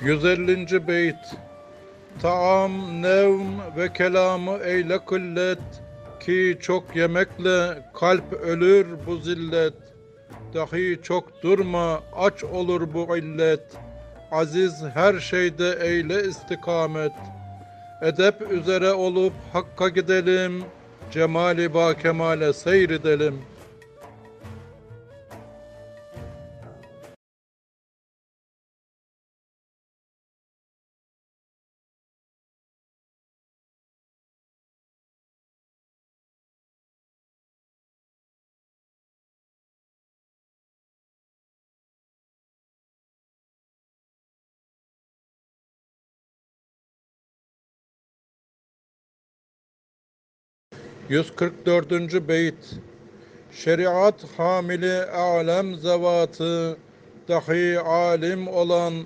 150. beyt Taam, nevm ve kelamı eyle kıllet Ki çok yemekle kalp ölür bu zillet. Dahi çok durma aç olur bu illet. Aziz her şeyde eyle istikamet. Edep üzere olup hakka gidelim Cemali ba kemale seyredelim Yüz kırk dördüncü beyt. Şeriat hamili alem zevatı Dahi alim olan